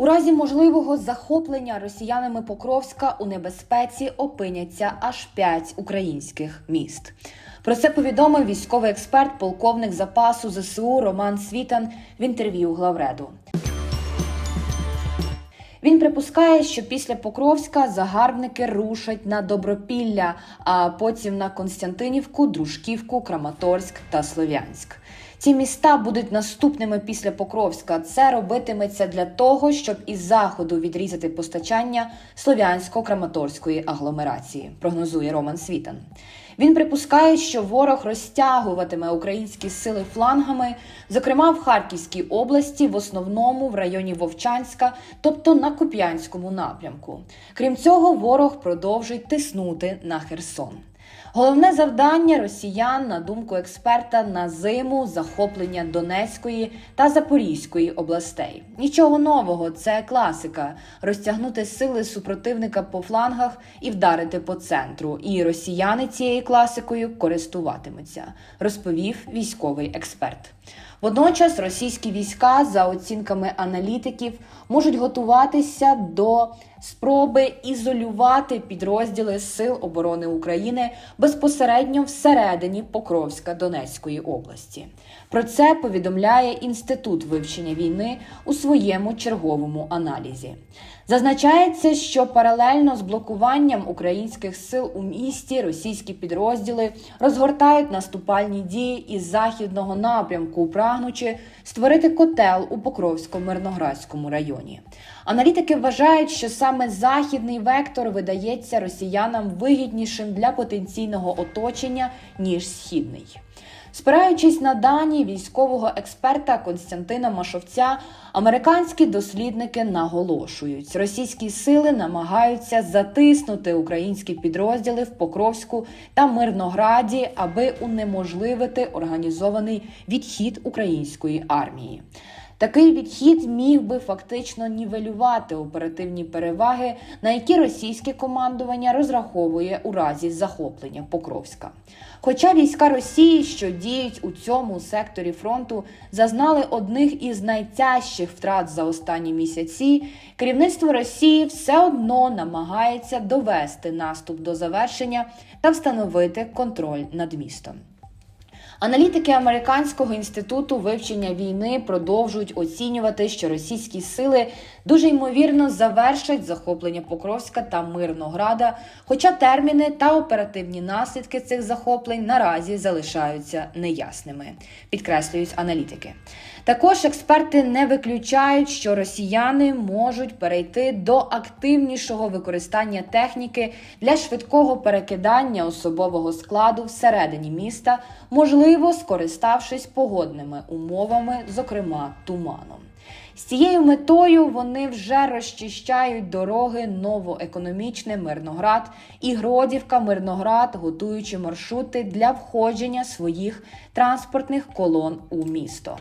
У разі можливого захоплення росіянами Покровська у небезпеці опиняться аж п'ять українських міст. Про це повідомив військовий експерт, полковник запасу ЗСУ Роман Світан в інтерв'ю Главреду. Він припускає, що після Покровська загарбники рушать на Добропілля, а потім на Константинівку, Дружківку, Краматорськ та Слов'янськ. Ці міста будуть наступними після Покровська. Це робитиметься для того, щоб із заходу відрізати постачання слов'янсько-краматорської агломерації, прогнозує Роман Світан. Він припускає, що ворог розтягуватиме українські сили флангами, зокрема в Харківській області, в основному в районі Вовчанська, тобто на Куп'янському напрямку. Крім цього, ворог продовжить тиснути на Херсон. Головне завдання росіян, на думку експерта, на зиму захоплення Донецької та Запорізької областей. Нічого нового, це класика: розтягнути сили супротивника по флангах і вдарити по центру. І росіяни цією класикою користуватимуться, розповів військовий експерт. Водночас російські війська, за оцінками аналітиків, можуть готуватися до спроби ізолювати підрозділи Сил оборони України безпосередньо всередині Покровська Донецької області. Про це повідомляє Інститут вивчення війни у своєму черговому аналізі. Зазначається, що паралельно з блокуванням українських сил у місті російські підрозділи розгортають наступальні дії із західного напрямку, прагнучи створити котел у Покровсько-Мирноградському районі. Аналітики вважають, що саме західний вектор видається росіянам вигіднішим для потенційного оточення ніж східний. Спираючись на дані військового експерта Константина Машовця, американські дослідники наголошують, російські сили намагаються затиснути українські підрозділи в Покровську та Мирнограді, аби унеможливити організований відхід української армії. Такий відхід міг би фактично нівелювати оперативні переваги, на які російське командування розраховує у разі захоплення Покровська. Хоча війська Росії, що діють у цьому секторі фронту, зазнали одних із найтяжчих втрат за останні місяці, керівництво Росії все одно намагається довести наступ до завершення та встановити контроль над містом. Аналітики Американського інституту вивчення війни продовжують оцінювати, що російські сили дуже ймовірно завершать захоплення Покровська та Мирнограда, хоча терміни та оперативні наслідки цих захоплень наразі залишаються неясними, підкреслюють аналітики. Також експерти не виключають, що росіяни можуть перейти до активнішого використання техніки для швидкого перекидання особового складу всередині міста, можливо, скориставшись погодними умовами, зокрема туманом. З цією метою вони вже розчищають дороги новоекономічне Мирноград і Гродівка Мирноград, готуючи маршрути для входження своїх транспортних колон у місто.